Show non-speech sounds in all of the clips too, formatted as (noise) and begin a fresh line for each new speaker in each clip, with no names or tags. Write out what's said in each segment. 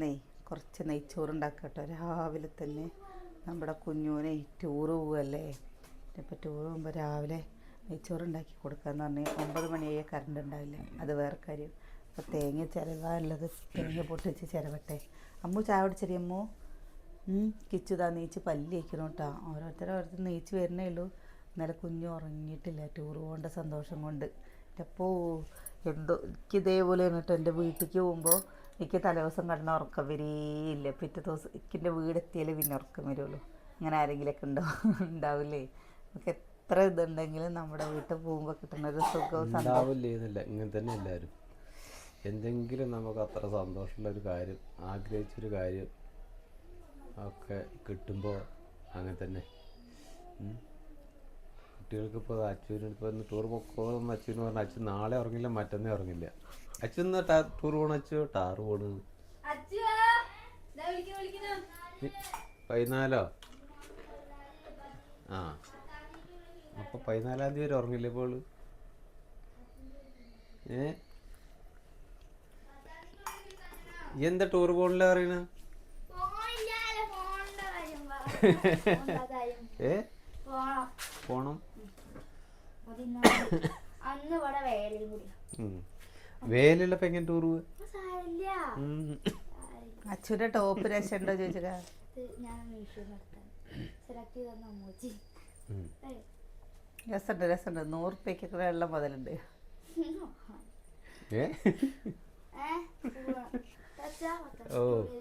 നെയ് കുറച്ച് നെയ്ച്ചോറ് കേട്ടോ രാവിലെ തന്നെ നമ്മുടെ കുഞ്ഞൂനെ ടൂറ് പോവല്ലേ? ഇപ്പം ടൂറ് പോകുമ്പോൾ രാവിലെ നെയ്ച്ചോറ് ഉണ്ടാക്കി കൊടുക്കാന്ന് പറഞ്ഞാൽ ഒമ്പത് മണിയായ കറണ്ട് ഉണ്ടാവില്ല. അത് വേറെ കാര്യം. അപ്പോൾ തേങ്ങ ചിരവാനുള്ളത് തേങ്ങ പൊട്ടിച്ച് ചിരവട്ടെ. അമ്മു ചായ കുടിച്ചരി അമ്മു? കിച്ചുതാ നെയ്ച്ച് പല്ല് വയ്ക്കണം കേട്ടോ ഓരോരുത്തരും ഓരോരുത്തർ നെയ്ച്ച് വരുന്നേ ഉള്ളൂ. ഇന്നലെ കുഞ്ഞു ഉറങ്ങിയിട്ടില്ല. ടൂർ പോകേണ്ട സന്തോഷം കൊണ്ട്. അപ്പോൾ എന്തോ എനിക്ക് ഇതേപോലെ കേട്ടോ എന്റെ വീട്ടിലേക്ക് പോകുമ്പോൾ എനിക്ക് തലേദിവസം കിടന്ന ഉറക്കം വരികയില്ല. പിറ്റേ ദിവസം എനിക്കെന്റെ വീടെത്തിയാലേ പിന്നെ ഉറക്കം വരുള്ളൂ. അങ്ങനെ ആരെങ്കിലുമൊക്കെ ഉണ്ടോ? (laughs) ഉണ്ടാവില്ലേ? നമുക്ക് എത്ര ഇതുണ്ടെങ്കിലും നമ്മുടെ വീട്ടിൽ പോകുമ്പോൾ കിട്ടുന്ന ഒരു
സുഖം ഇങ്ങനെ തന്നെ എല്ലാവരും. എന്തെങ്കിലും നമുക്ക് അത്ര സന്തോഷമുള്ള ഒരു കാര്യം ആഗ്രഹിച്ചൊരു കാര്യം ഒക്കെ കിട്ടുമ്പോൾ അങ്ങനെ തന്നെ. കുട്ടികൾക്ക് ഇപ്പോൾ അച്ഛന് ടൂർ പൊക്കോന്ന് അച്ഛൻ പറഞ്ഞാൽ അച്ഛൻ നാളെ ഉറങ്ങില്ല മറ്റന്നേ ഉറങ്ങില്ല. ടാ- ടൂർ പോണ അച്ഛ ടാറ് പോണ്. പതിനാലോ? ആ. അപ്പൊ പതിനാലാം തീയതി വരെ ഉറങ്ങില്ല ഇപ്പോൾ ഏ? എന്താ ടൂർ പോണില്ല പറയണ? ഏ? പോണം.
അന്ന് ഇവിടെ വേലയും കൂടി.
വേലുള്ളപ്പോ എങ്ങനെ ടൂർ അച്ഛന്റെ.
അച്ഛന്റെ ടോപ്പ്
രക്ഷണ്ടോ ചോദിച്ചാ
രസണ്ട്
രസണ്ട്.
രസമുണ്ട് രസമുണ്ട്. നൂറ് വെള്ളം മുതലുണ്ട്.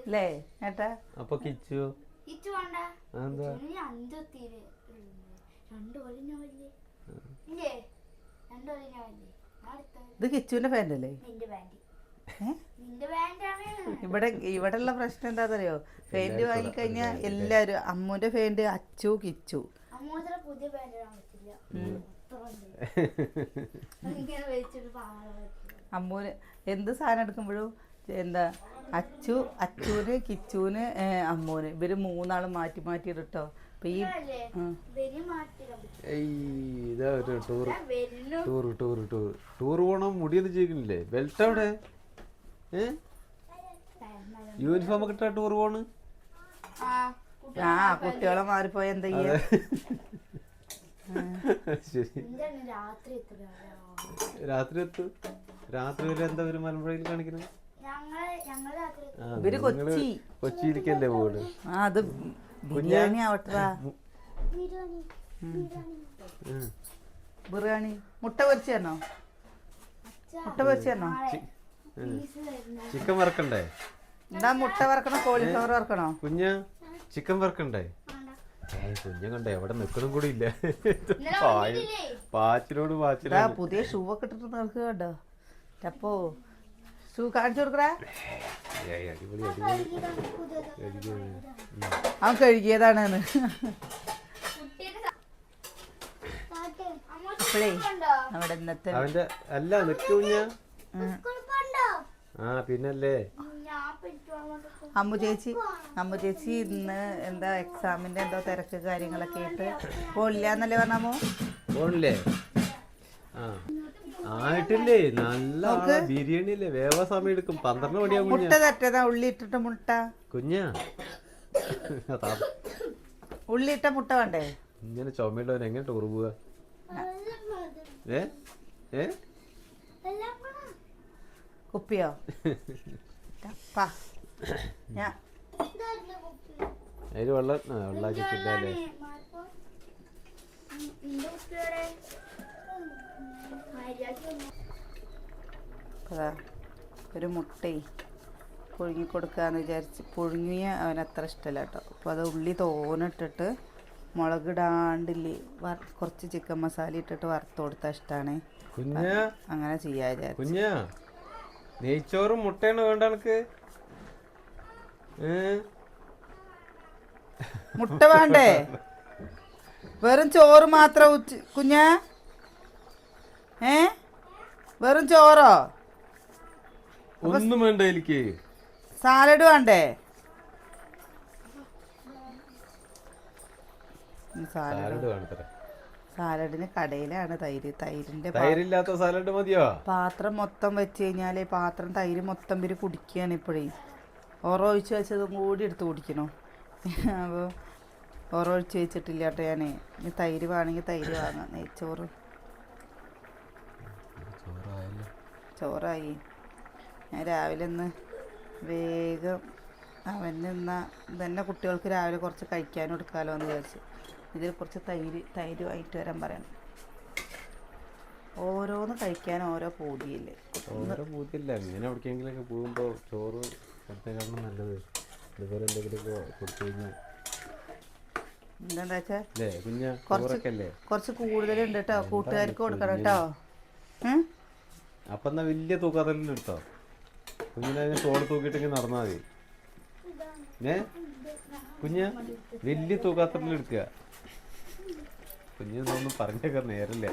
അല്ലേ ഏട്ടാ?
അപ്പൊ കിച്ചു?
രണ്ടു വലിഞ്ഞ വലിയ. രണ്ടു വലിഞ്ഞ അടുത്ത
ഇത്
കിച്ചുവിന്റെ ബാൻഡാണ്
ഇവിടെ ഇവിടെ ഉള്ള പ്രശ്നം എന്താണെന്നറിയോ വാങ്ങി വാങ്ങിക്കഴിഞ്ഞാൽ എല്ലാവരും അമ്മൂന്റെ പെയിന്റ് അച്ചു കിച്ചു. അമ്മൂന് എന്ത് സാധനം എടുക്കുമ്പോഴും എന്താ അച്ചു അച്ചുവിന് കിച്ചുവിന് അമ്മൂന് ഇവർ മൂന്നാളും മാറ്റി മാറ്റി ഇട്ടോ ഈ
ഇതാ ഒരു tour tour tour tour tour പോണം മുടിയൊന്നും ചെയ്യിക്കണില്ലേ ബെൽറ്റ് അവിടെ? ഏ? യൂണിഫോം ഒക്കെ ഇട്ടാ ടൂർ പോണ്?
ആ
ആ കുട്ടികളെ മാറിപ്പോയ എന്താ
ശരി.
രാത്രി
എത്തു? രാത്രി വരെ എന്താ ഒരു മലമ്പുഴയിൽ കാണിക്കുന്നത്. കൊച്ചിയിലേക്കല്ലേ പോണ്
ആ അത് ബിരിയാണി ആവട്ടാ
ബിരിയാണി ബിരിയാണി.
ഉം.
ബിരിയാണി. മുട്ട പൊരിച്ചു തന്നോ
അച്ഛാ
മുട്ട പൊരിച്ചു തരണോ
നാളെ പീസ് തരുന്ന
ചിക്കൻ വറക്കണ്ടേ?
എന്താ മുട്ട വറക്കണോ? കോളിഫ്ലവർ വറക്കണോ?
കുഞ്ഞ ചിക്കൻ വറക്കണ്ടേ? കുഞ്ഞ കണ്ടേ? എവിടെ നിൽക്കണം കൂടി ഇല്ല.
പാച്ചിലോട്
പാച്ചിനോട്
പുതിയ ഷൂ ഒക്കെ ഇട്ടിട്ട് നിൽക്കുക കേട്ടോ അപ്പോ ഷൂ കാണിച്ചു കൊടുക്കടാ
ഏയ് അടിപൊളി അടിപൊളി
ഇതാണ് പുതിയത്.
അടിപൊളി ഉം.
അവൻ കഴുകിയതാണ്
കുട്ടിയുടെ സ- താത്തേ, അമ്മ
അപ്പോഴേ
ഉണ്ടോ?
നമ്മുടെ ഇന്നത്തെ
അവന്റെ അല്ല ആ പിന്നല്ലേ.
അമ്മു ചേച്ചി അമ്മു ചേച്ചി ഇന്ന് എന്താ എക്സാമിന്റെ എന്തോ തിരക്ക് കാര്യങ്ങളൊക്കെ ആയിട്ട് പോയില്ല എന്നല്ലേ പറഞ്ഞമ്മു
പോണില്ലേ ആ ആയിട്ടില്ലേ നല്ല. ബിരിയാണി അല്ലേ വേവ സമയം എടുക്കും പന്ത്രണ്ട് മണിയാകും
മുട്ട തറ്റതാ ഉള്ളി ഇട്ടിട്ട് മുട്ട
കുഞ്ഞാ
ഉള്ളി ഇട്ട മുട്ട വേണ്ടേ
ഇങ്ങനെ ചുമയുള്ളവൻ എങ്ങനെ ടൂർ പോവുക ഏ ഏ
കുപ്പിയോ ടപ്പാ. ഞാ
ഇതായിരുന്നു കുപ്പി.
അതിന് വെള്ളം വെള്ളാക്കി കിട്ടാല്ലേ
ഇതാണ് മാർക്കോ. ഉം, നിന്റെ കുപ്പിയുടെ മര്യാദയ്ക്ക് ഒന്ന്
അതാ ഒരു മുട്ടയെ പുഴുങ്ങി കൊടുക്കാന്ന് വിചാരിച്ച് പുഴുങ്ങിയ അവൻ അത്ര ഇഷ്ടമല്ല കേട്ടോ. അപ്പോൾ അത് ഉള്ളി തോനിട്ടിട്ട് മുളകിടാണ്ടില്ലേ വർ കുറച്ച് ചിക്കൻ മസാല ഇട്ടിട്ട് വറുത്ത് കൊടുത്താൽ ഇഷ്ടമാണ് അങ്ങനെ ചെയ്യാ
കുഞ്ഞ നെയ്ച്ചോറും മുട്ടയാണ് വേണ്ട എനിക്ക്
മുട്ട വേണ്ടേ? വെറും ചോറ് മാത്രം കുഞ്ഞ? ഏ? വെറും ചോറോ?
ഒന്നും വേണ്ട എനിക്ക്.
സാലഡ് വേണ്ടേ? സാലഡ് സാലഡിന് കടയിലാണ് തൈര്. തൈരിന്റെ
തൈരില്ലാത്ത സാലഡ് മതിയോ?
പാത്രം മൊത്തം വെച്ച് കഴിഞ്ഞാൽ പാത്രം തൈര് മൊത്തം പേര് കുടിക്കുകയാണ് ഇപ്പോഴേ. ഓറോ ഒഴിച്ച് വെച്ചതും കൂടി എടുത്ത് കുടിക്കണോ. അപ്പോൾ ഓറോ ഒഴിച്ച് വെച്ചിട്ടില്ല കേട്ടോ ഞാനേ. ഇനി തൈര് വേണമെങ്കിൽ തൈര് വാങ്ങാം. നെയ്ച്ചോറ്
ചോറായല്ലോ
ചോറായി. ഞാൻ രാവിലെ ഒന്ന് വേഗം അവന് എന്നാ ഇതന്നെ കുട്ടികൾക്ക് രാവിലെ കുറച്ച് കഴിക്കാനും എടുക്കാമല്ലോ എന്ന് വിചാരിച്ചു. ഇതിൽ കുറച്ച് തൈര് തൈര് വായിട്ട് വരാൻ പറയണം. ഓരോന്ന് കഴിക്കാൻ ഓരോ പൂതിയില്ലേ?
ഓരോ പൂത്തില്ല ഇങ്ങനെ എവിടേക്കെങ്കിലൊക്കെ പോകുമ്പോൾ ചോറ് എടുത്തേക്കാണ് നല്ലത്. ഇതുപോലെ എന്തെങ്കിലുമൊക്കെ കൊടുത്തു കഴിഞ്ഞാൽ
എന്താ വെച്ചാൽ
അല്ലേ? കുഞ്ഞ
കുറച്ച് കൂടുതലുണ്ട് കേട്ടോ കൂട്ടുകാർക്ക് കൊടുക്കണം കേട്ടോ?
അപ്പം എന്നാ വലിയ തൂക്കാത്തലിന് എടുത്തോ? കുഞ്ഞിനെ അതിന് തോട് തൂക്കിയിട്ടെങ്കിൽ നടന്നാൽ മതി. ഏ? കുഞ്ഞ വലിയ തൂക്കാത്തലിൽ എടുക്കുക. കുഞ്ഞിനൊന്നും പറഞ്ഞൊക്കെ നേരല്ലേ?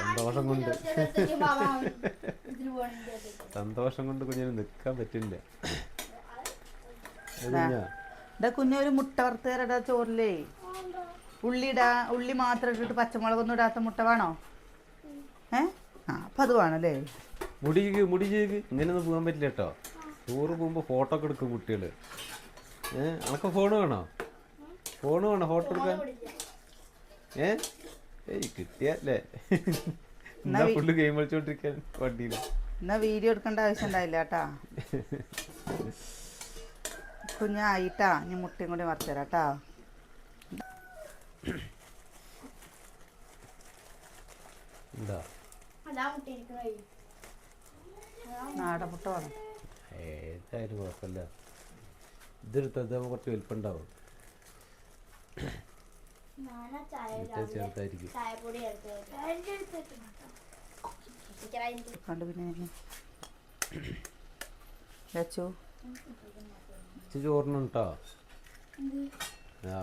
സന്തോഷം കൊണ്ട്. സന്തോഷം കൊണ്ട് കുഞ്ഞിന് നിൽക്കാൻ പറ്റില്ല. കുഞ്ഞാ?
ഒരു മുട്ട വറുത്തേരടാ ചോറില്ലേ ചോറിലേ ഉള്ളി ഉള്ളി മാത്രം ഇട്ടിട്ട് പച്ചമുളകൊന്നും ഇടാത്ത മുട്ട വേണോ? ഏ? അപ്പം
മുടി മുടി ചെയ്ത് ഇങ്ങനെയൊന്നും പോകാൻ പറ്റില്ല കേട്ടോ. ടൂറ് പോകുമ്പോൾ ഫോട്ടോ ഒക്കെ എടുക്കും കുട്ടികൾ ഏ അനക്ക് ഫോൺ വേണോ? ഫോൺ വേണോ ഫോട്ടോ എടുക്കാൻ? ഏ? ഏയ് കിട്ടിയല്ലേ. എന്നാ ഫുള്ള് ഗെയിം കളിച്ചോണ്ടിരിക്കാൻ വണ്ടിയിൽ
എന്നാ വീഡിയോ എടുക്കേണ്ട ആവശ്യം ഉണ്ടായില്ല കേട്ടാ. കുഞ്ഞായിട്ടാ ഞാൻ മുട്ടയും കൂടി വറുത്ത് തരാം കേട്ടാ.
എന്താ? ഏതായാലും കുഴപ്പമില്ല. ഇതെടുത്തത് കുറച്ച് വലിപ്പുണ്ടാവും ഉണ്ടാവും ചെറുതായിരിക്കും.
ചായപ്പൊടി എടുത്ത്
കണ്ടു പിന്നെ എന്നെ. വെച്ചു?
ഇച്ചിരി ചോറിനും കേട്ടോ ആ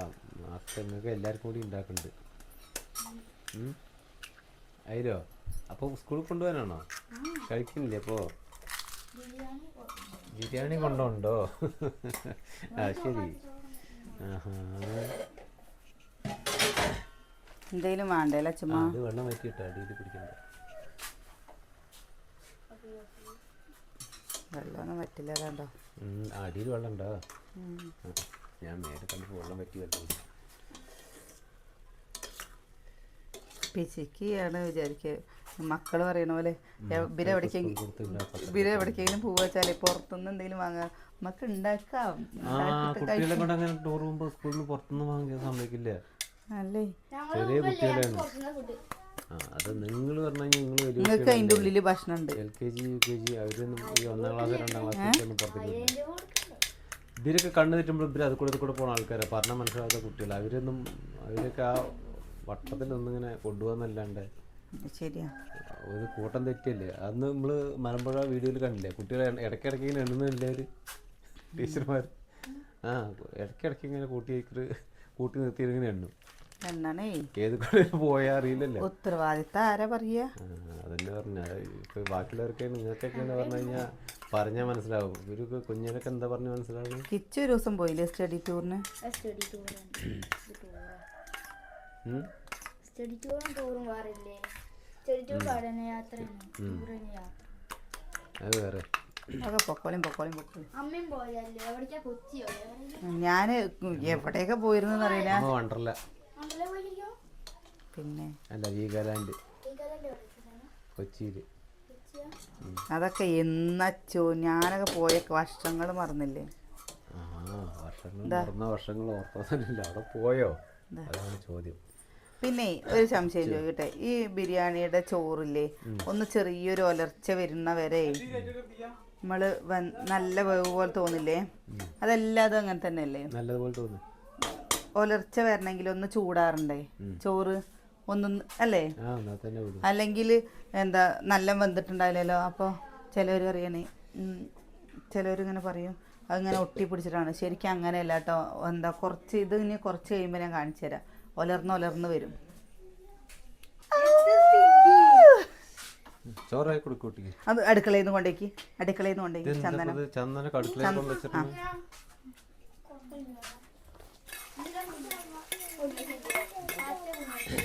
എല്ലാവർക്കും കൂടി ഉണ്ടാക്കുന്നുണ്ട്? അതിലോ അപ്പോൾ സ്കൂളിൽ കൊണ്ടുപോകാനാണോ? കഴിക്കുന്നില്ലേ അപ്പോൾ
ബിരിയാണി
ബിരിയാണി കൊണ്ടുണ്ടോ ആ ശരി.
എന്തേലും വേണ്ടേ ചുമ്മാ?
അത് വെള്ളം വറ്റിട്ടോ അടിയിൽ പിടിക്കണ്ട.
വെള്ളമൊന്നും പറ്റില്ല കണ്ടോ
ഉം, അടിയിൽ വെള്ളം ഉണ്ടോ ഞാൻ നേരെ കണ്ടപ്പോൾ വെള്ളം വറ്റി വെള്ളം
പിശിക്കാണ് വിചാരിക്കുക മക്കൾ പറയണ പോലെ ഇവരെ എവിടേക്കെങ്കിലും
കൊടുത്തില്ല
ഇവരെ എവിടേക്കെങ്കിലും പോവാ വെച്ചാൽ പുറത്തുനിന്ന് എന്തെങ്കിലും വാങ്ങാം. നമുക്ക് ഉണ്ടാക്കാം.
ആ കുട്ടികളെ കൊണ്ട് അങ്ങനെ ടൂർ പോകുമ്പോൾ സ്കൂളിൽ നിന്ന് പുറത്തുനിന്ന് വാങ്ങിക്കാൻ സമ്മതിക്കില്ല.
അല്ലേ?
ചെറിയ കുട്ടികളാണ് ആ അത് നിങ്ങൾ പറഞ്ഞു നിങ്ങൾ
നിങ്ങൾക്ക് അതിന്റെ ഉള്ളിൽ ഭക്ഷണം ഉണ്ട്
L K G U K G അവരൊന്നും ഈ ഒന്നാം ക്ലാസ് രണ്ടാം ക്ലാസ് പുറത്തേക്ക്.
അതിന്റെ
ഇവരൊക്കെ കണ്ണു തെറ്റുമ്പോൾ ഇവർ അത് കൂടെ കൂടെ പോകുന്ന ആൾക്കാരാണ് പറഞ്ഞാൽ മനസ്സിലാകാത്ത കുട്ടികൾ അവരൊന്നും അവരൊക്കെ ആ വട്ടത്തിലൊന്നും ഇങ്ങനെ കൊണ്ടുപോകാന്നല്ലാണ്ട്
ശരിയാ.
ഒരു കൂട്ടം തെറ്റിയല്ലേ? അന്ന് നമ്മൾ മലമ്പുഴ വീഡിയോയിൽ കണ്ടില്ലേ? കുട്ടികളെ ഇടയ്ക്കിടയ്ക്ക് ഇങ്ങനെ എണ്ണുന്നില്ലേ അവർ ടീച്ചർമാർ ആ ഇടയ്ക്കിടയ്ക്ക് ഇങ്ങനെ കൂട്ടി കൂട്ടി നിർത്തി ഇങ്ങനെ എണ്ണും.
എന്നാണേ
ഏത് കൂടെ പോയാൽ അറിയില്ലല്ലോ.
ഉത്തരവാദിത്തം ആരാ പറയാ?
അതന്നെ പറഞ്ഞ. ഇപ്പൊ ബാക്കിയുള്ളവർക്ക് നിങ്ങൾക്കൊക്കെ എന്ന് പറഞ്ഞു കഴിഞ്ഞാൽ പറഞ്ഞാൽ മനസ്സിലാവും. ഒരു കുഞ്ഞിനൊക്കെ എന്താ പറഞ്ഞു മനസ്സിലാവും
കിച്ചു ഒരു ദിവസം പോയില്ലേ സ്റ്റഡി ടൂറിന്?
സ്റ്റഡി ടൂറാണ് (clears throat)
ഉം?
സ്റ്റഡി ടൂറും വേറില്ലേ സ്റ്റഡി ടൂർ പഠന യാത്രയാണ് യാത്ര.
അത് വേറെ.
അതൊക്കെ
അമ്മയും പോയല്ലേ എവിടേക്കാ കൊച്ചിയോ
ഞാൻ എവിടെയൊക്കെ പോയിരുന്നെന്ന് അറിയില്ല.
വണ്ടർല.
പിന്നെ?
അല്ല വീഗാലാൻഡ് കൊച്ചിയിൽ
കൊച്ചിയാ?
അതൊക്കെ എന്നച്ചോ ഞാനൊക്കെ പോയ വർഷങ്ങൾ മറന്നില്ലേ?
ആ വർഷങ്ങൾ മറന്ന വർഷങ്ങൾ അവിടെ പോയോ? അതാണ് ചോദ്യം.
പിന്നെ ഒരു സംശയം ചോദിക്കട്ടെ. ഈ ബിരിയാണിയുടെ ചോറില്ലേ ഒന്ന് ചെറിയൊരു ഒലർച്ച വരുന്ന വരെ നമ്മൾ നല്ല വേവ് പോലെ തോന്നില്ലേ അതെല്ലാതും അങ്ങനെ തന്നെയല്ലേ?
നല്ലതുപോലെ തോന്നും.
ഒലർച്ച വരണമെങ്കിൽ ഒന്ന് ചൂടാറണ്ടേ? ചോറ് ഒന്നും അല്ലേ? അല്ലെങ്കിൽ എന്താ നല്ല വെന്തിട്ടുണ്ടാവില്ലല്ലോ? അപ്പോൾ ചിലവർ പറയണേ ചിലവരിങ്ങനെ പറയും അതിങ്ങനെ ഒട്ടി പിടിച്ചിട്ടാണ് ശരിക്കും അങ്ങനെയല്ല കേട്ടോ. എന്താ കുറച്ച് ഇത് ഇനി കുറച്ച് കഴിയുമ്പോൾ ഞാൻ കാണിച്ചു തരാം ഒലർന്ന് ഒലർന്ന് വരും. അത് അടുക്കളയിൽ നിന്ന് കൊണ്ടേക്ക് അടുക്കളയിൽ നിന്ന് കൊണ്ടേക്ക് ചന്ദനം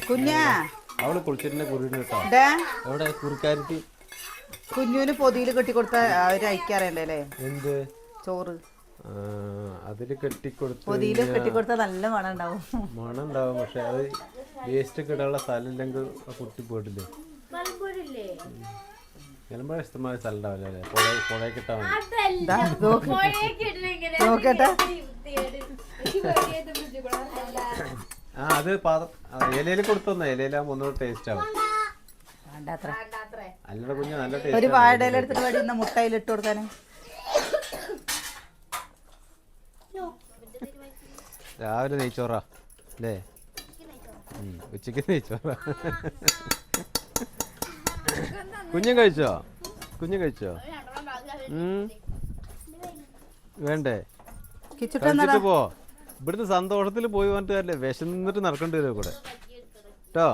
കുഞ്ഞാ.
അവൾ കുളിച്ചിട്ടിന്റെ എവിടെ? കുറിക്കാരിക്ക്?
കുഞ്ഞുവിന് പൊതിയിൽ കെട്ടിക്കൊടുത്ത അവർ അയക്കാറുണ്ട് അല്ലേ?
എന്ത്?
ചോറ്.
അതിൽ കെട്ടിക്കൊടുത്ത്
പൊതിയിൽ കെട്ടിക്കൊടുത്താൽ നല്ല മണം ഉണ്ടാവും
മണം ഉണ്ടാവും പക്ഷെ അത് വേസ്റ്റ് ഒക്കെ ഇടാനുള്ള സ്ഥലം ഇല്ലെങ്കിൽ ആ കുട്ടി പോയിട്ടില്ലേ ഇഷ്ടമായ സ്ഥലം ഉണ്ടാവില്ല അല്ലേ? പുഴ പുഴയൊക്കെ ഇട്ടാൽ
നോക്കട്ടെ.
ആ അത് പാത്രം ഇലയിൽ കൊടുത്തോന്ന ഇലയിലാകുമ്പോൾ ഒന്നുകൂടെ ടേസ്റ്റ് ആവും. അല്ലട കുഞ്ഞ് നല്ല
ഒരു
ടേസ്റ്റ്
വാഴയില എടുത്തിട്ട് വേണ്ടി ഇട്ട് കൊടുക്കാന്
രാവിലെ നെയ്ച്ചോറാ അല്ലേ? ഉച്ചയ്ക്ക് ഉച്ചയ്ക്ക് നെയ്ച്ചോറാ. കുഞ്ഞും കഴിച്ചോ? കുഞ്ഞും കഴിച്ചോ. വേണ്ടേ? കഴിച്ചിട്ട് പോ. ഇവിടുന്ന് സന്തോഷത്തിൽ പോയി പറഞ്ഞിട്ട് അല്ലേ വിശന്നിട്ട് നടക്കേണ്ടി വരും കൂടെ കേട്ടോ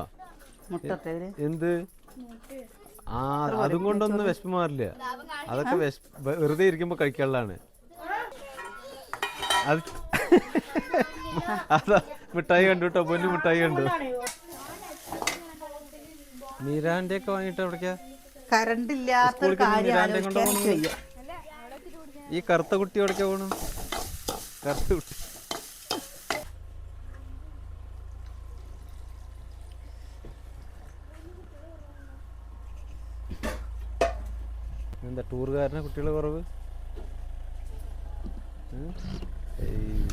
എന്ത്? ആ അതും കൊണ്ടൊന്നും വിശപ്പ് മാറില്ല. അതൊക്കെ വെറുതെ ഇരിക്കുമ്പോ കഴിക്കാനുള്ളതാണ്. അത് അതാ മിഠായി കണ്ടു കേട്ടോ പൊന്നു മിഠായി കണ്ടു. മീരാന്റെ ഒക്കെ വാങ്ങിട്ട് എവിടേക്കാ?
കറണ്ട് ഇല്ലാത്തൊരു
സ്കൂളിലേക്ക്
കാര്യം ആലോചിക്കാൻ വയ്യ.
ഈ കറുത്ത കുട്ടി എവിടേക്കാ പോണു കറുത്ത കുട്ടി. എന്താ ടൂറുകാരനെ കുട്ടികൾ ഉം? ഏയ്.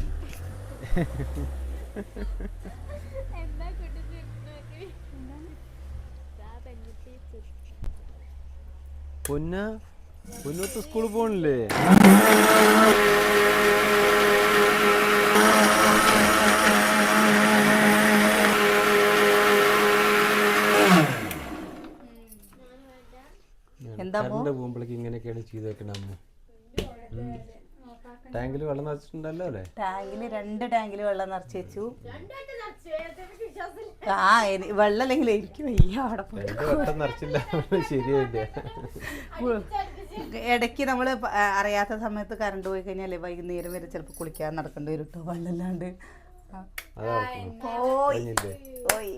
പൊന്ന പൊന്നത്ത് സ്കൂളിൽ പോണില്ലേ?
എന്താ
പോകുമ്പോഴേക്ക് ഇങ്ങനെയൊക്കെയാണ് ചെയ്തേക്കണമെന്ന് അമ്മ. ടാങ്കിൽ വെള്ളം നിറച്ചിട്ടുണ്ടല്ലോ അല്ലേ?
ടാങ്കിൽ രണ്ട് ടാങ്കിൽ വെള്ളം നിറച്ച് വെച്ചു. ആ വെള്ളം അല്ലെങ്കിൽ എനിക്ക് വയ്യ അവിടെ പോയി.
രണ്ട് വട്ടം നിറച്ചില്ല. ശരിയായില്ല
ഇടയ്ക്ക് നമ്മൾ അറിയാത്ത സമയത്ത് കറണ്ട് പോയി കഴിഞ്ഞാലേ വൈകുന്നേരം വരെ ചിലപ്പോൾ കുളിക്കാൻ നടക്കേണ്ടി വരും കേട്ടോ വെള്ളമില്ലാണ്ട്. പോയി.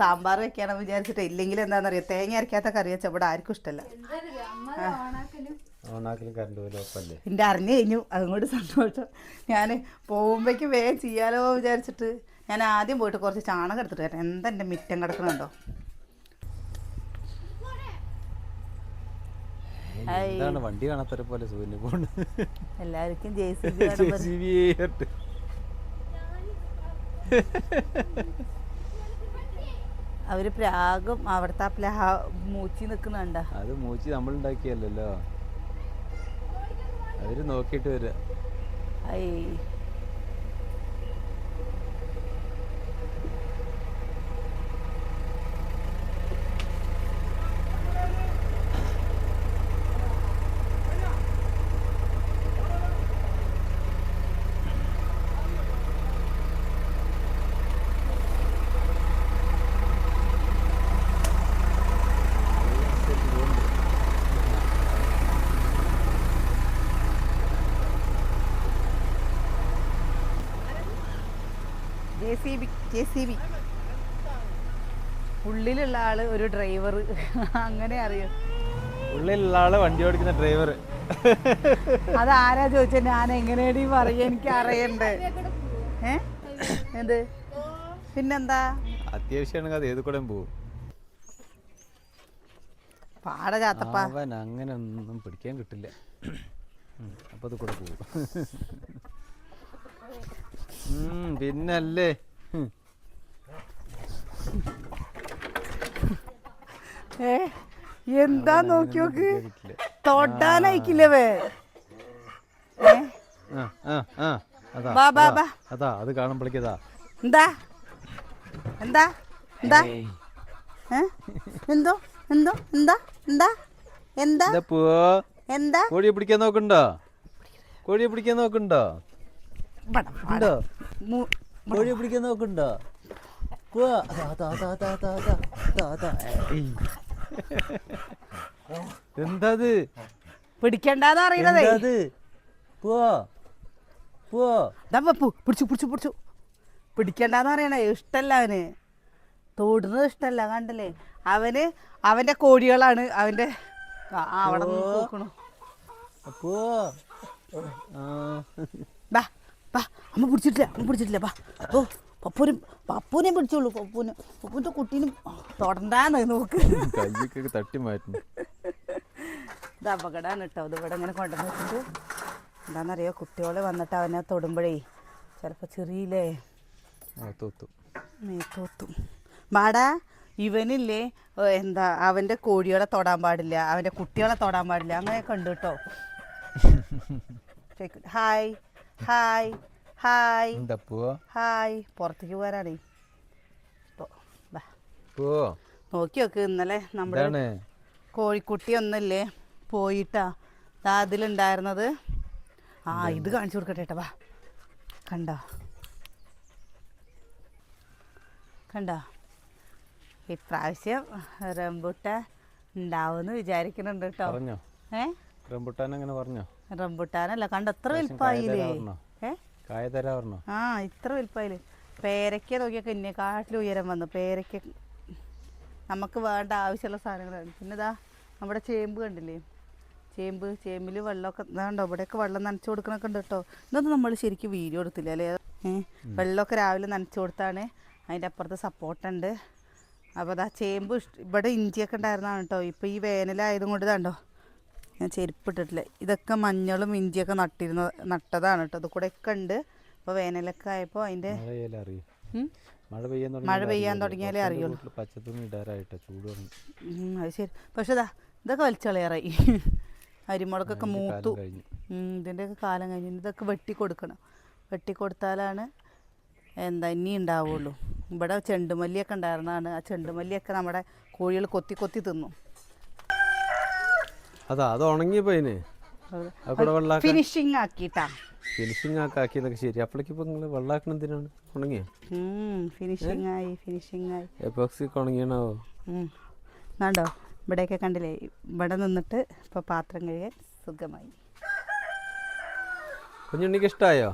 സാമ്പാർ വെക്കണം വിചാരിച്ചിട്ട്. ഇല്ലെങ്കിൽ എന്താണെന്നറിയോ തേങ്ങ അരക്കാത്ത കറി വെച്ചാൽ ഇവിടെ ആർക്കും
ഇഷ്ടല്ല. എന്റെ
എന്റെ അറിഞ്ഞു കഴിഞ്ഞു. അതുകൊണ്ട് സന്തോഷം. ഞാൻ പോകുമ്പോഴേക്ക് വേഗം ചെയ്യാലോ വിചാരിച്ചിട്ട് ഞാൻ ആദ്യം പോയിട്ട് കുറച്ച് ചാണകം എടുത്തിട്ട് വരാം എന്താ എന്റെ മിറ്റം കിടക്കണുണ്ടോ.
എന്താണ് വണ്ടി കാണാത്തവരെ പോലെ സൂര്യനെ
എല്ലാവർക്കും ജെ സി ബി അവർ പ്രാഗും അവിടുത്തെ ആ പ്ലാ മൂച്ചി നിക്കുന്നുണ്ട്?
അത് മൂച്ചി നമ്മൾ ഉണ്ടാക്കിയല്ലോ അവർ നോക്കിട്ട് വരിക
I J C B J C B ഉള്ളിലുള്ള ആൾ ഒരു ഡ്രൈവർ അങ്ങനെ അറിയാം?
ഉള്ളിലുള്ള ആൾ വണ്ടി ഓടിക്കുന്ന ഡ്രൈവർ
അതാരാ ചോദിച്ചത് ഞാൻ എങ്ങനെയാണ് പറയുക എനിക്ക് അറിയണ്ടേ ഏ? എന്ത്? പിന്നെന്താ?
അത്യാവശ്യമാണ് അത് ഏത് കൂടെ പോകും
പാട ചാത്തപ്പ.
അവൻ അങ്ങനെ ഒന്നും പിടിക്കാൻ കിട്ടില്ല. അപ്പോൾ അപ്പൊ അത് കൂടെ പോകും പിന്നല്ലേ.
ഏ എന്താ നോക്കി നോക്ക്?
ആ, അതാ, കാണുമ്പോഴേക്കതാ
എന്താ? എന്താ? എന്താ? എന്തോ? എന്തോ? എന്താ? എന്താ? എന്താ?
എന്താ
എന്താ?
കോഴിയെ പിടിക്കാൻ നോക്കണ്ടോ? കോഴിയെ പിടിക്കാൻ നോക്കണ്ടോ? ഉണ്ടോ?
മു-
കോഴിയെ പിടിക്കാൻ നോക്കണ്ടോ എന്താത്?
പിടിക്കണ്ടെന്ന് അറിയണതേ. പിടിച്ചു പിടിച്ചു പിടിച്ചു. പിടിക്കണ്ടെന്ന് അറിയണേ. ഇഷ്ടല്ല അവന്. തോടുന്നത് ഇഷ്ടല്ല കണ്ടല്ലേ? അവന് അവന്റെ കോഴികളാണ് അവന്റെ അവിടെ നോക്കണു
അപ്പോ ആ.
ബാ അമ്മ പിടിച്ചിട്ടില്ല അമ്മ പിടിച്ചിട്ടില്ല. പാ ഓ പപ്പൂനും പപ്പൂനെ പിടിച്ചോളൂ പപ്പൂനും. പപ്പൂന്റെ കുട്ടീനും തൊടണ്ടാന്ന് നോക്ക്.
കയ്യൊക്കെ തട്ടി മാറ്റുന്നു.
ഇത് അപകടമാണ് കേട്ടോ. ഇത് ഇവിടെ ഇങ്ങനെ കൊണ്ടുവന്ന് വെച്ചിട്ട് എന്താണെന്നറിയോ കുട്ടികളെ വന്നിട്ട് അവനെ തൊടുമ്പോഴേ ചിലപ്പോൾ ചെറിയില്ലേ? മേത്തോത്തും ബാടാ ഇവനില്ലേ എന്താ അവന്റെ കോഴികളെ തൊടാൻ പാടില്ല അവന്റെ കുട്ടികളെ തൊടാൻ പാടില്ല. അങ്ങനെ ഉണ്ട് കേട്ടോ. (laughs) ഹായ്. ഹായ് ഹായ് ഹായ് പുറത്തേക്ക്
പോരാണേ
നോക്കി നോക്ക് ഇന്നലെ നമ്മുടെ കോഴിക്കുട്ടി ഒന്നല്ലേ പോയിട്ടാ. ദാ അതിലുണ്ടായിരുന്നത്. ആ ഇത് കാണിച്ചു കൊടുക്കട്ടെ ഏട്ടാ വാ. കണ്ടോ? കണ്ടോ? ഇപ്രാവശ്യം റംബുട്ട ഉണ്ടാവുമെന്ന് വിചാരിക്കുന്നുണ്ട് കേട്ടോ ഏ?
റംബുട്ടാൻ അങ്ങനെ പറഞ്ഞോ?
റംബുട്ടാനല്ല കണ്ട എത്ര വലുപ്പായില്ലേ
കായ
ആ ഇത്ര വലുപ്പമായില്ലേ പേരയ്ക്ക നോക്കിയൊക്കെ എന്നെക്കാട്ടിലും ഉയരം വന്നു. പേരയ്ക്ക നമുക്ക് വേണ്ട ആവശ്യമുള്ള സാധനങ്ങളാണ്. പിന്നെ ഇതാ നമ്മുടെ ചേമ്പ് കണ്ടില്ലേ? ചേമ്പ് ചേമ്പിൽ വെള്ളമൊക്കെ ഇതാണ്ടോ ഇവിടെയൊക്കെ വെള്ളം നനച്ചു കൊടുക്കണൊക്കെ ഉണ്ട് കേട്ടോ. ഇതൊന്നും നമ്മൾ ശരിക്കും വീഡിയോ എടുത്തില്ല അല്ലേ? വെള്ളമൊക്കെ രാവിലെ നനച്ചു കൊടുത്താണ്. അതിന്റെ അപ്പുറത്ത് സപ്പോർട്ടുണ്ട്. അപ്പോൾ അതാ ചേമ്പ് ഇഷ്ട- ഇവിടെ ഇഞ്ചിയൊക്കെ ഉണ്ടായിരുന്നതാണ് കേട്ടോ. ഇപ്പോൾ ഈ വേനലായതും കൊണ്ട് ഇതാണ്ടോ ഞാൻ ചെരുപ്പിട്ടിട്ടില്ല. ഇതൊക്കെ മഞ്ഞളും ഇഞ്ചിയൊക്കെ നട്ടിരുന്ന നട്ടതാണ് കേട്ടോ. അത് കൂടെ ഒക്കെ ഉണ്ട്. അപ്പോൾ വേനലൊക്കെ ആയപ്പോൾ അതിന്റെ
മഴ പെയ്യാൻ
മഴ പെയ്യാൻ തുടങ്ങിയാലേ അറിയുള്ളൂ.
പച്ചത്തുണി ഇടാറായിട്ടോ ചൂട്
അത് ശരി. പക്ഷെ ഇതാ ഇതൊക്കെ വലിച്ചളയാറായി അരിമുളകൊക്കെ മൂത്തു. ഇതിന്റെയൊക്കെ കാലം കഴിഞ്ഞു. ഇതൊക്കെ വെട്ടി കൊടുക്കണം. വെട്ടി കൊടുത്താലാണ് എന്താ ഇനി ഉണ്ടാവുള്ളൂ. ഇവിടെ ചെണ്ടുമല്ലിയൊക്കെ ഉണ്ടായിരുന്നതാണ്. ആ ചെണ്ടുമല്ലിയൊക്കെ നമ്മുടെ കോഴികൾ കൊത്തി കൊത്തി തിന്നു.
അതാ അത് ഉണങ്ങി പോയിനെ
ഫിനിഷിംഗ് ആക്കിട്ടാ.
ഫിനിഷിംഗ് ആക്കി എന്നൊക്കെ ശരി. അപ്പോഴേക്ക് ഇപ്പൊ നിങ്ങൾ വെള്ളാക്കണ എന്തിനാണ്? ഉണങ്ങിയ?
ഫിനിഷിങ് ആയി ഫിനിഷിങ് ആയി.
എപ്പോക്സി ഉണങ്ങിയണാവോ?
നാണ്ടോ ഇവിടെയൊക്കെ കണ്ടില്ലേ ഇവിടെ നിന്നിട്ട് ഇപ്പൊ പാത്രം കഴുകാൻ സുഖമായി.
കുഞ്ഞുണ്ണിക്ക് ഇഷ്ടായോ?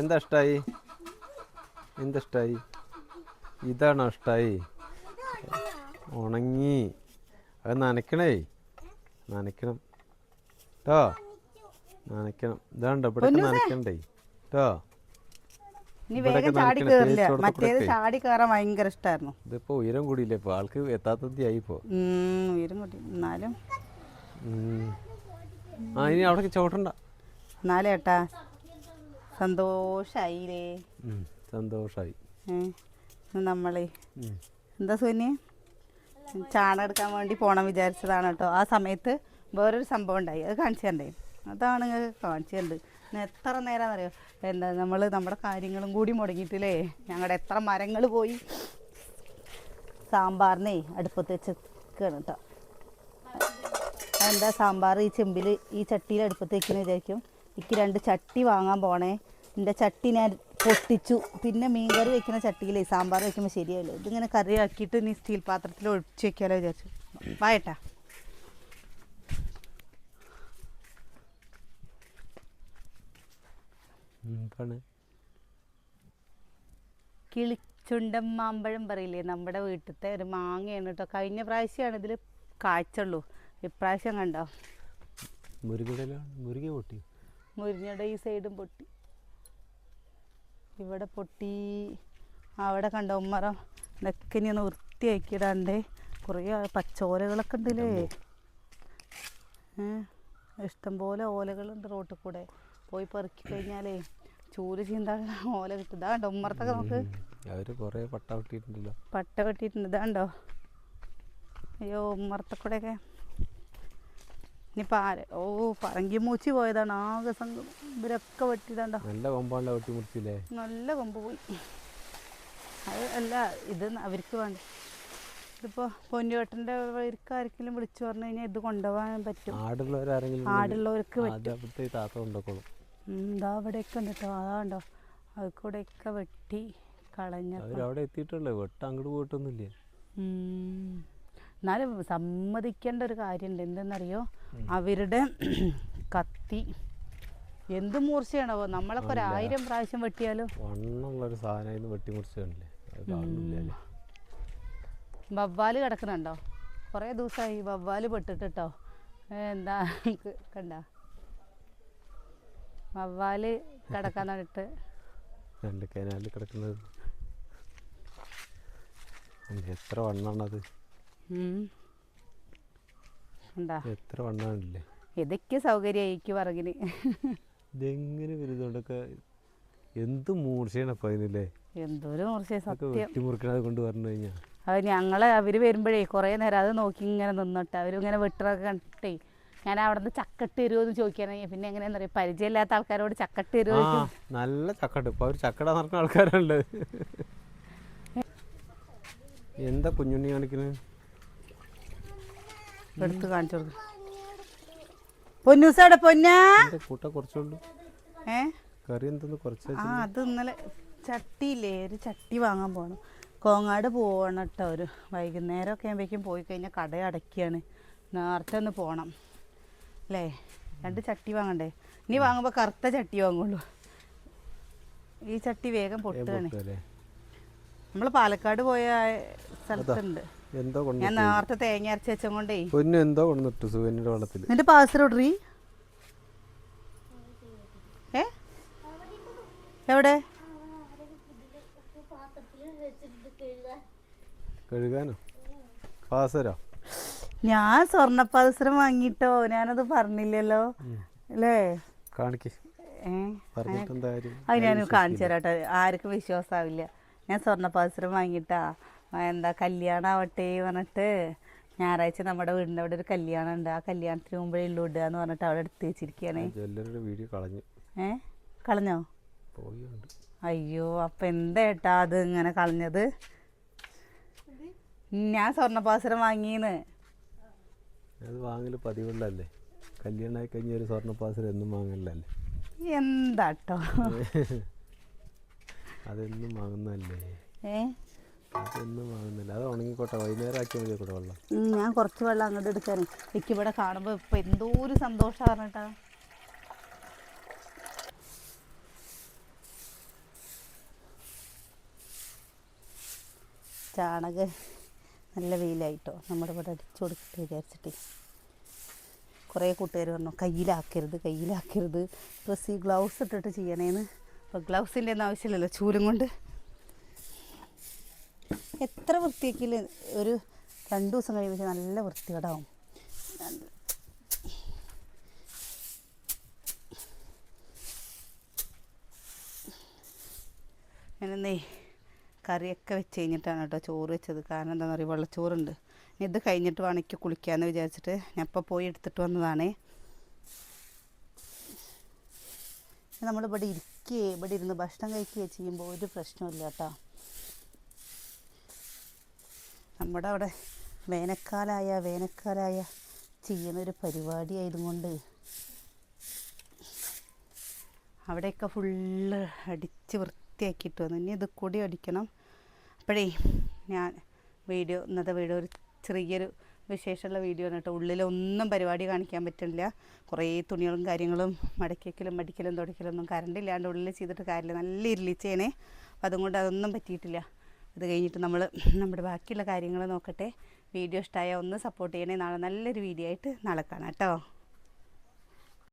എന്താ ഇഷ്ടായി? എന്താ ഇഷ്ടായി? ഇതാണോ ഇഷ്ടായി? ഉണങ്ങി. അത് നനയ്ക്കണേ നനയ്ക്കണം. കേട്ടോ നനയ്ക്കണം. ഇതാണ്ടോ ഇവിടെ നനയ്ക്കണ്ടേ? കേട്ടോ
മറ്റേത്
കൊടുക്കേ.
ചാടി കയറാൻ ഭയങ്കര ഇഷ്ടമായിരുന്നു
ഇതിപ്പോ ഉയരം കൂടിയില്ലേ? ഇപ്പൊ ആൾക്ക് എത്താത്തതി ആയിപ്പോ.
ഉയരം കൂടി. എന്നാലും.
ആ ഇനി അവിടെ ചോട്ടണ്ട
എന്നാലും ഏട്ടാ. സന്തോഷായില്ലേ?
സന്തോഷായി.
നമ്മളെ. എന്താ സുനി ചാണകം എടുക്കാൻ വേണ്ടി പോകണം വിചാരിച്ചതാണ് കേട്ടോ. ആ സമയത്ത് വേറൊരു സംഭവം ഉണ്ടായി. അത് കാണിച്ചു അതാണ് നിങ്ങൾക്ക് കാണിച്ചു എത്ര നേരം അറിയോ എന്താ നമ്മൾ നമ്മുടെ കാര്യങ്ങളും കൂടി മുടങ്ങിയിട്ടില്ലേ? ഞങ്ങളുടെ എത്ര മരങ്ങൾ പോയി? സാമ്പാറിനെ അടുപ്പത്ത് വെച്ച് വെക്കുകയാണ് കേട്ടോ. എന്താ സാമ്പാർ ഈ ചെമ്പിൽ ഈ ചട്ടിയിൽ അടുപ്പത്ത് വെക്കുന്ന വിചാരിക്കും. എനിക്ക് രണ്ട് ചട്ടി വാങ്ങാൻ പോണേ. എന്റെ ചട്ടി ഞാൻ പൊട്ടിച്ചു. പിന്നെ മീൻകറി വെക്കുന്ന ചട്ടിയിലേ സാമ്പാർ വെക്കുമ്പോൾ ശരിയായില്ല ഇതിങ്ങനെ കറി ആക്കിയിട്ട് നീ സ്റ്റീൽ പാത്രത്തിൽ ഒഴിച്ച് വെക്കാലോ വിചാരിച്ചു. വായട്ടാ കിളിച്ചുണ്ടം. മാമ്പഴം പറയില്ലേ നമ്മുടെ വീട്ടിലത്തെ ഒരു മാങ്ങയാണ് കേട്ടോ കഴിഞ്ഞ പ്രാവശ്യമാണ് ഇതിൽ കാഴ്ചയുള്ളൂ ഇപ്രാവശ്യം കണ്ടോ?
മുരുകടയിലാണ് മുരുക പൊട്ടി.
മുരിഞ്ഞയുടെ ഈ സൈഡും പൊട്ടി. ഇവിടെ പൊട്ടി. അവിടെ കണ്ട ഉമ്മറം? ഇതൊക്കെ ഇനി ഒന്ന് വൃത്തിയാക്കിയിടാണ്ട് കുറേ പച്ചോലകളൊക്കെ ഉണ്ടല്ലേ? ഇഷ്ടംപോലെ ഓലകളുണ്ട് റോട്ടിൽ കൂടെ. പോയി പെറുക്കി കഴിഞ്ഞാലേ ചൂൽ ചീന്താൻ ഓല കിട്ടും. ഇതാണ്ടോ ഉമ്മറത്തൊക്കെ നമുക്ക്?
പട്ട
വെട്ടിയിട്ടുണ്ട്. ഇതാണ്ടോ അയ്യോ ഉമ്മറത്തക്കൂടെയൊക്കെ ഇനിയിപ്പോൾ ആര് ഓ പറങ്കി മൂച്ചി പോയതാണ്. ആകെ സംഘം ഇവരൊക്കെ വെട്ടിയതാണ്ടോ?
നല്ല കൊമ്പാണ്ട വെട്ടി മുറിച്ചില്ലേ?
നല്ല കൊമ്പ് പോയി. അത് അല്ല ഇത് അവർക്ക് വേണ്ട. ഇതിപ്പോൾ പൊന്നുവേട്ടന്റെ അവർക്ക് ആർക്കെങ്കിലും വിളിച്ചു പറഞ്ഞു കഴിഞ്ഞാൽ ഇത് കൊണ്ടുപോകാൻ പറ്റും.
ആടുള്ളവരാരെങ്കിലും
ആടുള്ളവർക്ക് ഉം, ഇതാ അവിടെയൊക്കെ ഉണ്ട് കേട്ടോ അതാണ്ടോ അത് കൂടെയൊക്കെ വെട്ടി കളഞ്ഞ
അവിടെ എത്തിയിട്ടുള്ളേ. വെട്ട അങ്ങോട്ട് പോയിട്ടൊന്നുമില്ല.
എന്നാലും സമ്മതിക്കേണ്ട ഒരു കാര്യമുണ്ട്. എന്തെന്നറിയോ? അവരുടെ (clears throat) കത്തി. എന്ത് മൂർച്ചയാണോ നമ്മളൊക്കെ ഒരു ആയിരം പ്രാവശ്യം വെട്ടിയാലും?
വണ്ണുള്ളൊരു സാധനം വെട്ടി
വവ്വാൽ കിടക്കുന്നുണ്ടോ? കുറേ ദിവസമായി വവ്വാൽ പെട്ടിട്ടോ എന്താ? കണ്ട. വവ്വാൽ കിടക്കാൻ നടിട്ട്
രണ്ട് കനാലിൽ കിടക്കുന്നത്. എത്ര വണ്ണാണത്? എത്ര വണ്ണാണല്ലേ?
ഇതൊക്കെ സൗകര്യമായിരിക്കും പറകിന്
ഇതെങ്ങനെ വരുന്നതുകൊണ്ടൊക്കെ എന്ത് മൂർച്ചയാണ് അപ്പം അതിനല്ലേ?
എന്തോരം
ഒക്കെ
സത്യം.
വെട്ടി മുറിക്കണത് കൊണ്ട് പറഞ്ഞു കഴിഞ്ഞാൽ
അത് ഞങ്ങളെ അവർ വരുമ്പോഴേ കുറേ നേരം അത് നോക്കി ഇങ്ങനെ നിന്നിട്ട് അവരിങ്ങനെ വെട്ടറൊക്കെ കണ്ടിട്ടേ ഞാൻ അവിടെ നിന്ന് ചക്കട്ട് തരുമോ എന്ന് ചോദിക്കാനെങ്കിൽ പിന്നെ എങ്ങനെയാണെന്ന് അറിയാം? പരിചയമില്ലാത്ത ആൾക്കാരോട് ചക്കട്ട് തരുമോ
നല്ല ചക്കട്ട്. ഇപ്പൊ അവർ ചക്കട നടക്കുന്ന ആൾക്കാരുണ്ട് എന്താ കുഞ്ഞുണ്ണി കാണിക്കുന്നത്
എടുത്ത് കാണിച്ചു കൊടുക്കും. പൊന്നാ?
എന്താ കൂട്ട കുറച്ചുള്ളൂ
ഏ?
കറി എന്തെന്ന് കുറച്ച്
ആ അത് ഇന്നലെ ചട്ടിയില്ലേ? ഒരു ചട്ടി വാങ്ങാൻ പോകണം കോങ്ങാട് പോകണം കേട്ടോ ഒരു വൈകുന്നേരം ഒക്കെ ആകുമ്പോഴേക്കും പോയി കഴിഞ്ഞാൽ കട അടയ്ക്കുകയാണ്. നേരത്തെ ഒന്ന് പോകണം അല്ലേ? രണ്ട് ചട്ടി വാങ്ങണ്ടേ? ഇനി വാങ്ങുമ്പോൾ കറുത്ത ചട്ടി വാങ്ങുള്ളൂ. ഈ ചട്ടി വേഗം പൊട്ടുകയാണ്. നമ്മൾ പാലക്കാട് പോയ സ്ഥലത്തുണ്ട്.
എന്തോ
ഞാൻ
കൊണ്ടു
നേരത്തെ തേങ്ങ അരച്ച് വെച്ചും കൊണ്ടേ.
പൊന്നു എന്തോ കൊണ്ടിട്ടു സുവന്നിയുടെ വെള്ളത്തിൽ.
നിന്റെ പാസറോടറി ഏ? എവിടെ?
കഴുകാനോ? പാസരോ?
ഞാൻ സ്വർണപ്പാദസരം വാങ്ങിട്ടോ. ഞാനത് പറഞ്ഞില്ലല്ലോ. അല്ലേ?
കാണിക്കേ.
അത് ഞാൻ കാണിച്ചു തരാട്ടോ. ആർക്കും വിശ്വാസാവില്ല ഞാൻ സ്വർണ പാസരം ആ, എന്താ കല്യാണം ആവട്ടെ പറഞ്ഞിട്ട് ഞായറാഴ്ച നമ്മുടെ വീടിന്റെ അവിടെ ഒരു കല്യാണം ഉണ്ട് ആ കല്യാണത്തിന് മുമ്പേ ഉള്ളു ഇടുക എന്ന് പറഞ്ഞിട്ട് അവിടെ എടുത്ത് വെച്ചിരിക്കുകയാണ്.
വീഡിയോ കളഞ്ഞു.
ഏ? കളഞ്ഞോ? അയ്യോ അപ്പം എന്താ ഏട്ടാ അത് ഇങ്ങനെ കളഞ്ഞത്? ഞാൻ സ്വർണപാസരം വാങ്ങിയെന്ന്.
അത് വാങ്ങൽ പതിവുള്ളല്ലേ കല്യാണമായി കഴിഞ്ഞ ഒരു സ്വർണ പാസരം എന്നും വാങ്ങലല്ലേ?
എന്താട്ടോ?
അതെന്നും വാങ്ങുന്നല്ലേ
ഏ? ഞാൻ കുറച്ച് വെള്ളം അങ്ങോട്ട് എടുക്കാൻ എനിക്ക് ഇവിടെ കാണുമ്പോൾ ഇപ്പം എന്തോ ഒരു സന്തോഷം പറഞ്ഞിട്ടാ. ചാണക നല്ല വെയിലായിട്ടോ. നമ്മുടെ ഇവിടെ അടിച്ചു കൊടുക്കട്ടെ വിചാരിച്ചിട്ട്. കുറേ കൂട്ടുകാർ പറഞ്ഞു കയ്യിലാക്കരുത് കയ്യിലാക്കരുത്. ഡ്രസ്സ് ഈ ഗ്ലൗസ് ഇട്ടിട്ട് ചെയ്യണേന്ന്. അപ്പോൾ ഗ്ലൗസിന്റെ ഒന്നും ആവശ്യമില്ലല്ലോ ചൂലും കൊണ്ട്. എത്ര വൃത്തിയാക്കിയില്ല ഒരു രണ്ട് ദിവസം കഴിയുമ്പോൾ നല്ല വൃത്തികേടാവും. ഞാനെന്നേ കറിയൊക്കെ വെച്ച് കഴിഞ്ഞിട്ടാണ് കേട്ടോ ചോറ് വെച്ചത്. കാരണം എന്താണെന്ന് പറയുക വെള്ളച്ചോറുണ്ട് ഇത് കഴിഞ്ഞിട്ട് വേണമെങ്കിൽ കുളിക്കാമെന്ന് വിചാരിച്ചിട്ട്. ഞാൻ ഇപ്പോൾ പോയി എടുത്തിട്ട് വന്നതാണേ. നമ്മളിവിടെ ഇരിക്കുകയെ ഇവിടെ ഇരുന്ന് ഭക്ഷണം കഴിക്കുകയോ ചെയ്യുമ്പോൾ ഒരു പ്രശ്നമില്ല കേട്ടോ. നമ്മുടെ അവിടെ വേനൽക്കാലായ വേനൽക്കാലായ ചെയ്യുന്നൊരു പരിപാടി ആയതുകൊണ്ട് അവിടെയൊക്കെ ഫുള്ള് അടിച്ച് വൃത്തിയാക്കിയിട്ട് വന്നു. ഇനി ഇത് കൂടി അടിക്കണം. അപ്പോഴേ ഞാൻ വീഡിയോ ഇന്നത്തെ വീഡിയോ ഒരു ചെറിയൊരു വിശേഷമുള്ള വീഡിയോ ആണ് കേട്ടോ. ഉള്ളിലൊന്നും പരിപാടി കാണിക്കാൻ പറ്റില്ല കുറേ തുണികളും കാര്യങ്ങളും മടക്കിക്കലും മടിക്കലും തുടയ്ക്കലൊന്നും ഒന്നും ഇല്ലാണ്ട് ഉള്ളിൽ ചെയ്തിട്ട് കാര്യമില്ല. നല്ല ഇരുളിച്ചേനെ അപ്പം അതുകൊണ്ട് അതൊന്നും പറ്റിയിട്ടില്ല. അത് കഴിഞ്ഞിട്ട് നമ്മൾ നമ്മുടെ ബാക്കിയുള്ള കാര്യങ്ങൾ നോക്കട്ടെ. വീഡിയോ ഇഷ്ടമായ ഒന്ന് സപ്പോർട്ട് ചെയ്യണേ. നാളെ നല്ലൊരു വീഡിയോ ആയിട്ട് നാളെ കാണാം കേട്ടോ.